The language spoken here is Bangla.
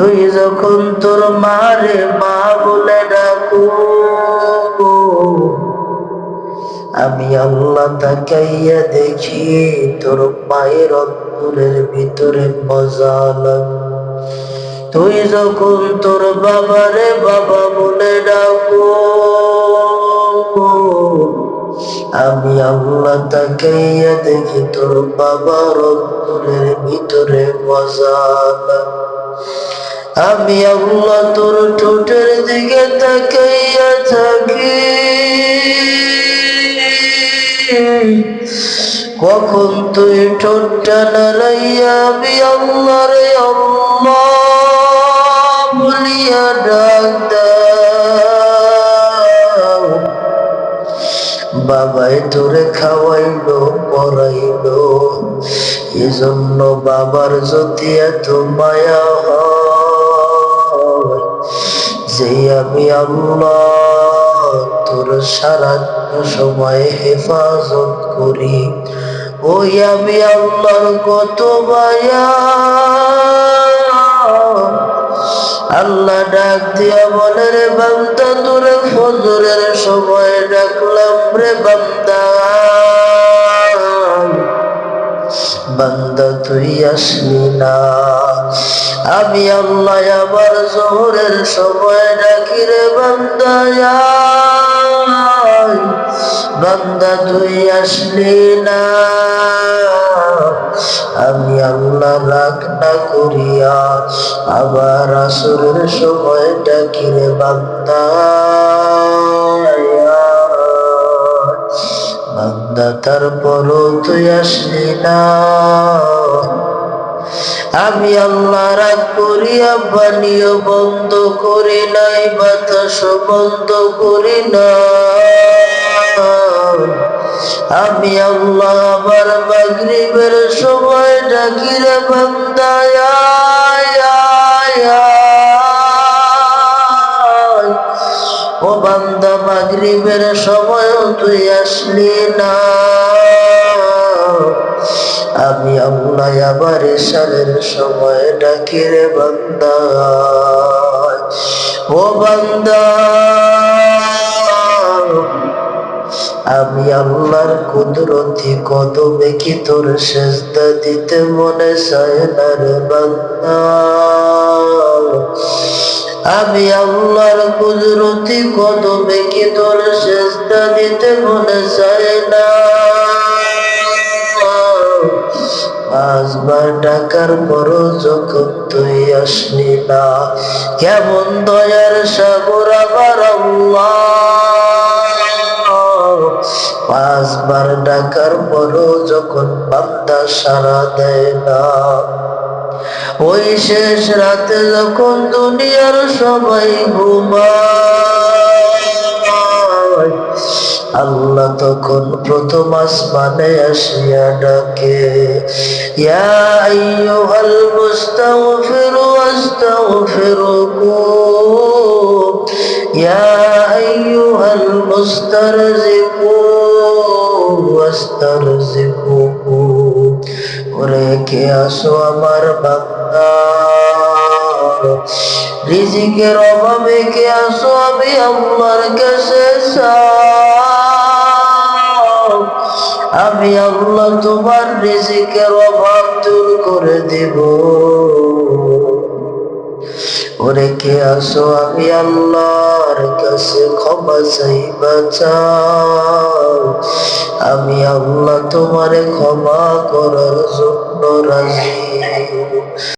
তুই যখন তোর মারে মা বলে ডাকু, আমি আল্লাহ তাকাইয়া দেখি তোর মায়ের অন্তরের ভিতরে মজা তুই যখন তোর বাবারে বাবা বলে ডাকো, আমি আল্লাহ তাকাইয়া দেখি তোর বাবার অন্তরের ভিতরে মজা আমি আল্লাহ তোর ঠোঁটের দিকে তাকাইয়া থাকি। কখন তুই ঠোঁটটা নাড়াইয়া আমি আল্লাহ রে বলিয়া ডাক বাবাই তোরে খাওয়াইলো, পড়াইলো, এজন্য বাবার যদি এত মায়া হয়। যে আমি আল্লাহ, তোর সময় হেফাজত করি। ওই আমি আল্লাহর কত মায়া। আল্লাহ ডাক দিয়া বলে রে বান্দা, তোরে ফজরের সময় ডাকলাম রে বান্দা। তুই আসলি না। আমি আল্লাহ আবার জোহরের সময় ডাকি রে বান্দা, আয়। বান্দা, তুই আসলি না। আমি আল্লাহ রাগ না করিয়া আবার আসরের সময় ডাকি রে বান্দা। বান্দা তারপরও তুই আসলি না। আমি আল্লাহ রাগ করিয়া বানিও বন্ধ করি নাই, বাতাস বন্ধ করি না আমি আল্লাহ আবার মাগরিবের সময় ডাকিরে বন্ধ মাগরিবের সময় তুই আসলি না। আমি আল্লাহ আবার সালের সময় ডাকি রে বান্দা। ও বান্দা, আমি আল্লাহর কুদরতি কদমে কি তোর সেজদা দিতে মনে চায় না রে বান্দা? আমি আল্লাহর কুদরতি কদমে কি তোর সেজদা দিতে মনে চায় না? পাঁচবার ডাকার পরও যখন তুই আসলি না, কেমন দয়ার সাগর আবার পাঁচবার ডাকার পরও যখন বান্দা সারা দেয় না ওই শেষ রাতে যখন দুনিয়ার সবাই ঘুমায়, আল্লাহ তখন প্রথম আসমানে আসিয়া ডাকে, ইয়া আইয়ুহাল মুস্তাগফিরু আস্তাগফিরুকুম ইয়া আইয়ুহাল মুস্তারজিকু আস্তারজিকুকুম ওরে কে আসো আমার বান্দা রিজিকের অভাবে কে আসো আমি আল্লাহর কাছে আমি আল্লাহ তোমার রিজিকের অভাব দূর করে দেব। ওরে কে আসো আমি আল্লাহর কাছে ক্ষমা চাই বাঁচাও আমি আল্লাহ তোমারে ক্ষমা করার জন্য রাজি।